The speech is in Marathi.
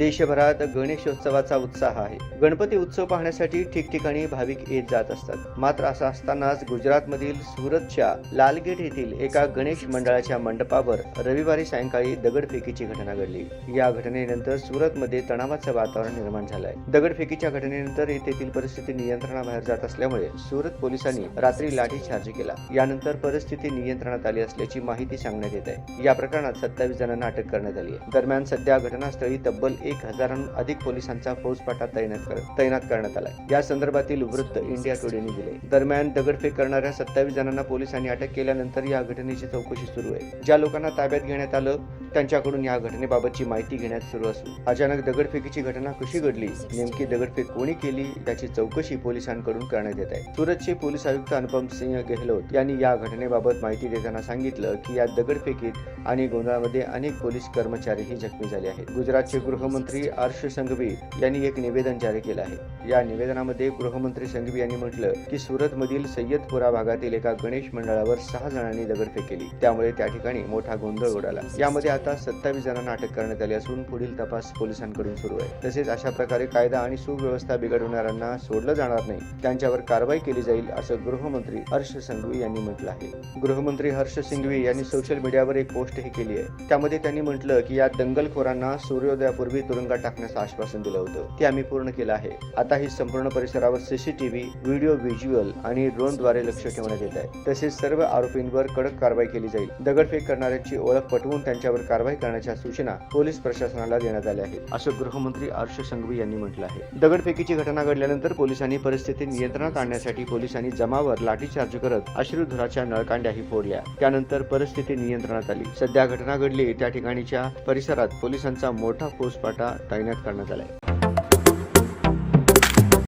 देशभरात गणेशोत्सवाचा उत्साह आहे. गणपती उत्सव पाहण्यासाठी ठिकठिकाणी भाविक येत जात असतात. मात्र असं असतानाच गुजरातमधील सुरतच्या लालगेट येथील एका गणेश मंडळाच्या मंडपावर रविवारी सायंकाळी दगडफेकीची घटना घडली. या घटनेनंतर सुरतमध्ये तणावाचं वातावरण निर्माण झालंय. दगडफेकीच्या घटनेनंतर येथील परिस्थिती नियंत्रणाबाहेर जात असल्यामुळे सुरत पोलिसांनी रात्री लाठीचार्ज केला. यानंतर परिस्थिती नियंत्रणात आली असल्याची माहिती सांगण्यात येत आहे. या प्रकरणात सत्तावीस जणांना अटक करण्यात आली आहे. दरम्यान सध्या घटनास्थळी तब्बल एक हजारांहून अधिक पोलिसांचा फौजफाटा तैनात कर- तैनात करण्यात आला या संदर्भातील वृत्त इंडिया टुडेने दिले. दरम्यान दगडफेक करणाऱ्या सत्तावीस जणांना पोलिसांनी अटक केल्यानंतर या घटनेची चौकशी सुरू आहे. ज्या लोकांना ताब्यात घेण्यात आलं त्यांच्याकडून या घटनेबाबतची माहिती घेण्यात सुरू असून अचानक दगडफेकीची घटना कशी घडली नेमकी दगडफेक कोणी केली याची चौकशी पोलिसांकडून करण्यात येत आहे. सुरतचे पोलीस आयुक्त अनुपम सिंह गेहलोत यांनी या घटनेबाबत माहिती देताना सांगितलं की या दगडफेकीत आणि गोंधळामध्ये अनेक पोलीस कर्मचारीही जखमी झाले आहेत. गुजरातचे गृहमंत्री हर्ष संघवी यांनी एक निवेदन जारी केलं आहे. या निवेदनामध्ये गृहमंत्री संघवी यांनी म्हटलं की सुरतमधील सय्यदपुरा भागातील एका गणेश मंडळावर सहा जणांनी दगडफेक केली. त्यामुळे त्या ठिकाणी मोठा गोंधळ उडाला. यामध्ये आता सत्तावीस जणांना अटक करण्यात आली असून पुढील तपास पोलिसांकडून सुरू आहे. तसेच अशा प्रकारे कायदा आणि सुव्यवस्था बिघडवणाऱ्यांना सोडलं जाणार नाही. त्यांच्यावर कारवाई केली जाईल असं गृहमंत्री हर्ष संघवी यांनी म्हटलं आहे. गृहमंत्री हर्ष सिंघवी यांनी सोशल मीडियावर एक पोस्टही केली आहे. त्यामध्ये त्यांनी म्हटलं की या दंगलखोरांना सूर्योदयापूर्वी तुरुंगात टाकण्याचं आश्वासन दिलं होतं. ते आम्ही पूर्ण केलं आहे. आता ही संपूर्ण परिसरावर सीसीटीव्ही व्हिडिओ व्हिज्युअल आणि ड्रोनद्वारे लक्ष ठेवण्यात येत आहे. तसेच सर्व आरोपींवर कडक कारवाई केली जाईल. दगडफेक करणाऱ्यांची ओळख पटवून त्यांच्यावर कारवाई करण्याच्या सूचना पोलीस प्रशासनाला देण्यात आल्या आहेत. असं गृहमंत्री हर्ष संघवी यांनी म्हटलं आहे. दगडफेकीची घटना घडल्यानंतर पोलिसांनी परिस्थिती नियंत्रणात आणण्यासाठी पोलिसांनी जमावर लाठीचार्ज करत अश्रुधुराच्या नळकांड्याही फोडल्या. त्यानंतर परिस्थिती नियंत्रणात आली. सध्या घटना घडली त्या ठिकाणीच्या परिसरात पोलिसांचा मोठा फौजफाटा तैनात करण्यात आला आहे